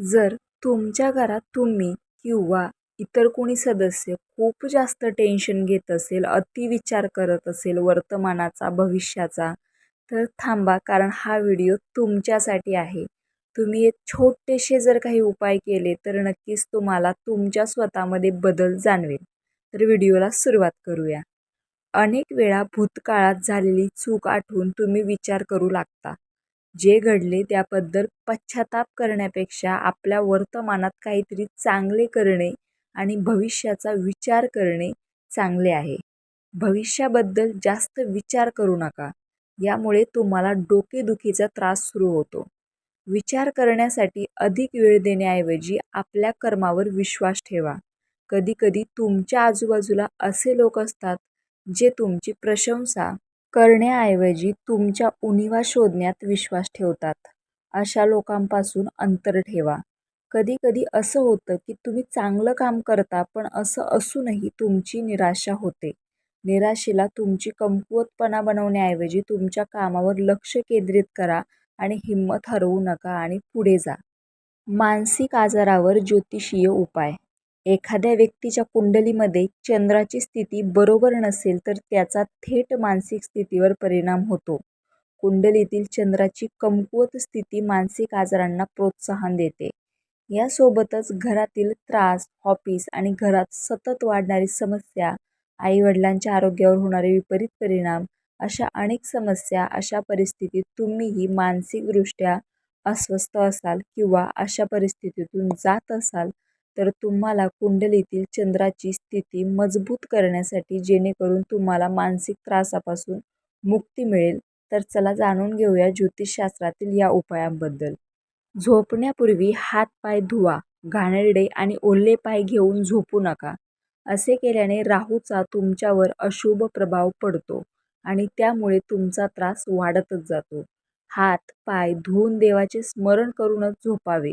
जर तुमच्या घरात तुम्ही किंवा इतर कोणी सदस्य खूप जास्त टेन्शन घेत असेल अतिविचार करत असेल वर्तमानाचा भविष्याचा तर थांबा कारण हा व्हिडिओ तुमच्यासाठी आहे. तुम्ही एक छोटेसे जर काही उपाय केले तर नक्कीच तुम्हाला तुमच्या स्वतःमध्ये बदल जाणवेल. तर व्हिडिओला सुरुवात करूया. अनेक वेळा भूतकाळात झालेली चूक आठवून तुम्ही विचार करू लागता. जे घडले त्याबद्दल पश्चाताप करण्यापेक्षा आपल्या वर्तमानात काहीतरी चांगले करणे आणि भविष्याचा विचार करणे चांगले आहे. भविष्याबद्दल जास्त विचार करू नका. यामुळे तुम्हाला डोकेदुखीचा त्रास सुरू होतो. विचार करण्यासाठी अधिक वेळ देण्याऐवजी आपल्या कर्मावर विश्वास ठेवा. कधीकधी तुमच्या आजूबाजूला असे लोक असतात जे तुमची प्रशंसा करण्याऐवजी तुमच्या उणिवा शोधण्यात विश्वास ठेवतात. अशा लोकांपासून अंतर ठेवा. कधी कधी असं होतं की तुम्ही चांगलं काम करता पण असं असूनही तुमची निराशा होते. निराशेला तुमची कमकुवतपणा बनवण्याऐवजी तुमच्या कामावर लक्ष केंद्रित करा आणि हिंमत हरवू नका आणि पुढे जा. मानसिक आजारावर ज्योतिषीय उपाय. एखाद्या व्यक्तीच्या कुंडलीमध्ये चंद्राची स्थिती बरोबर नसेल तर त्याचा थेट मानसिक स्थितीवर परिणाम होतो. कुंडलीतील चंद्राची कमकुवत स्थिती मानसिक आजारांना प्रोत्साहन देते. यासोबतच घरातील त्रास ऑफिस आणि घरात सतत वाढणारी समस्या आईवडिलांच्या आरोग्यावर होणारे विपरीत परिणाम अशा अनेक समस्या अशा परिस्थितीत तुम्हीही मानसिकदृष्ट्या अस्वस्थ असाल किंवा अशा परिस्थितीतून जात असाल तर तुम्हाला कुंडलीतील चंद्राची स्थिती मजबूत करण्यासाठी जेणेकरून तुम्हाला मानसिक त्रासापासून मुक्ती मिळेल. तर चला जाणून घेऊया ज्योतिषशास्त्रातील या उपायांबद्दल. झोपण्यापूर्वी हात पाय धुवा घाणेरडे आणि ओले पाय घेऊन झोपू नका. असे केल्याने राहूचा तुमच्यावर अशुभ प्रभाव पडतो आणि त्यामुळे तुमचा त्रास वाढतच जातो. हात पाय धुवून देवाचे स्मरण करूनच झोपावे.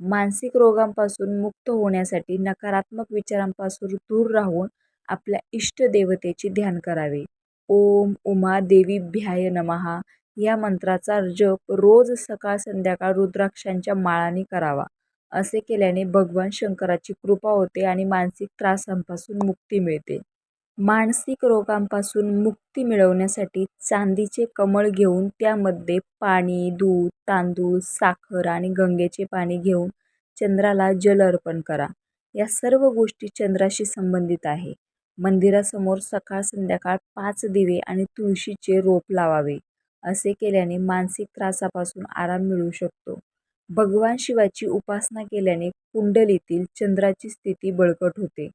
मानसिक रोगांपासून मुक्त होण्यासाठी नकारात्मक विचारांपासून दूर राहून आपल्या इष्टदेवतेची ध्यान करावे. ओम उमा देवी भ्याय नमहा या मंत्राचा जप रोज सकाळ संध्याकाळ रुद्राक्षांच्या माळाने करावा. असे केल्याने भगवान शंकराची कृपा होते आणि मानसिक त्रासांपासून मुक्ती मिळते. मानसिक रोगांपासून मुक्ती मिळवण्यासाठी चांदीचे कमळ घेऊन त्यामध्ये पाणी दूध तांदूळ साखर आणि गंगेचे पाणी घेऊन चंद्राला जल अर्पण करा. या सर्व गोष्टी चंद्राशी संबंधित आहे. मंदिरासमोर सकाळ संध्याकाळ पाच दिवे आणि तुळशीचे रोप लावावे असे केल्याने मानसिक त्रासापासून आराम मिळू शकतो. भगवान शिवाची उपासना केल्याने कुंडलीतील चंद्राची स्थिती बळकट होते.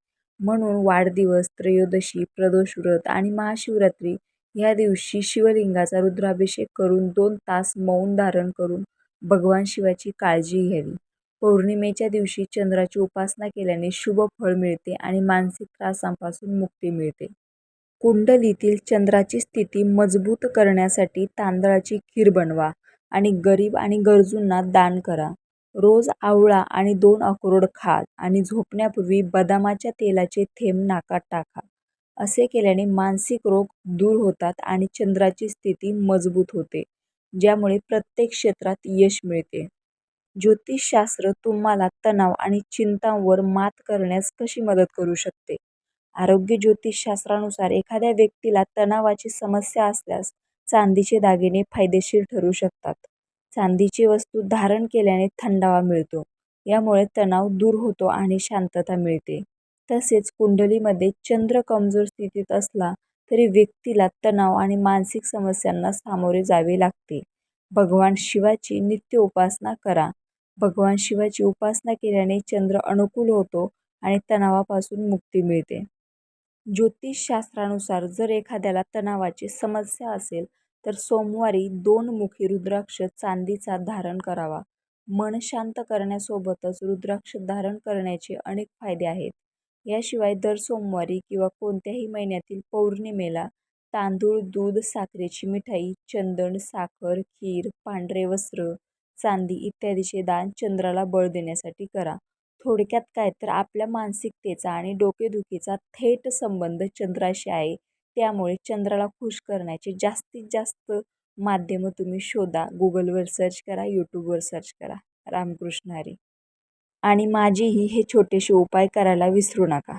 म्हणून वाढदिवस त्रयोदशी प्रदोष व्रत आणि महाशिवरात्री ह्या दिवशी शिवलिंगाचा रुद्राभिषेक करून दोन तास मौन धारण करून भगवान शिवाची काळजी घ्यावी. पौर्णिमेच्या दिवशी चंद्राची उपासना केल्याने शुभ फळ मिळते आणि मानसिक त्रासांपासून मुक्ती मिळते. कुंडलीतील चंद्राची स्थिती मजबूत करण्यासाठी तांदळाची खीर बनवा आणि गरीब आणि गरजूंना दान करा. रोज आवळा आणि दोन अक्रोड खा आणि झोपण्यापूर्वी बदामाच्या तेलाचे थेंब नाकात टाका. असे केल्याने मानसिक रोग दूर होतात आणि चंद्राची स्थिती मजबूत होते ज्यामुळे प्रत्येक क्षेत्रात यश मिळते. ज्योतिषशास्त्र तुम्हाला तणाव आणि चिंतांवर मात करण्यास कशी मदत करू शकते? आरोग्य ज्योतिषशास्त्रानुसार एखाद्या व्यक्तीला तणावाची समस्या असल्यास चांदीचे दागिने फायदेशीर ठरू शकतात. चांदीची वस्तू धारण केल्याने थंडावा मिळतो. यामुळे तणाव दूर होतो आणि शांतता मिळते. तसेच कुंडलीमध्ये चंद्र कमजोर स्थितीत असला तरी व्यक्तीला तणाव आणि मानसिक समस्यांना सामोरे जावे लागते. भगवान शिवाची नित्य उपासना करा. भगवान शिवाची उपासना केल्याने चंद्र अनुकूल होतो आणि तणावापासून मुक्ती मिळते. ज्योतिषशास्त्रानुसार जर एखाद्याला तणावाची समस्या असेल तर सोमवारी दोन मुखी रुद्राक्ष चांदीचा धारण करावा. मन शांत करण्यासोबतच रुद्राक्ष धारण करण्याचे अनेक फायदे आहेत. याशिवाय दर सोमवारी किंवा कोणत्याही महिन्यातील पौर्णिमेला तांदूळ दूध साखरेची मिठाई चंदन साखर खीर पांढरे वस्त्र चांदी इत्यादीचे दान चंद्राला बळ देण्यासाठी करा. थोडक्यात काय तर आपल्या मानसिकतेचा आणि डोकेदुखीचा थेट संबंध चंद्राशी आहे. त्यामुळे चंद्राला खुश करण्याचे जास्तीत जास्त माध्यमं तुम्ही शोधा. गुगलवर सर्च करा यूट्यूबवर सर्च करा. रामकृष्ण हरी. आणि माझीही हे छोटेसे उपाय करायला विसरू नका.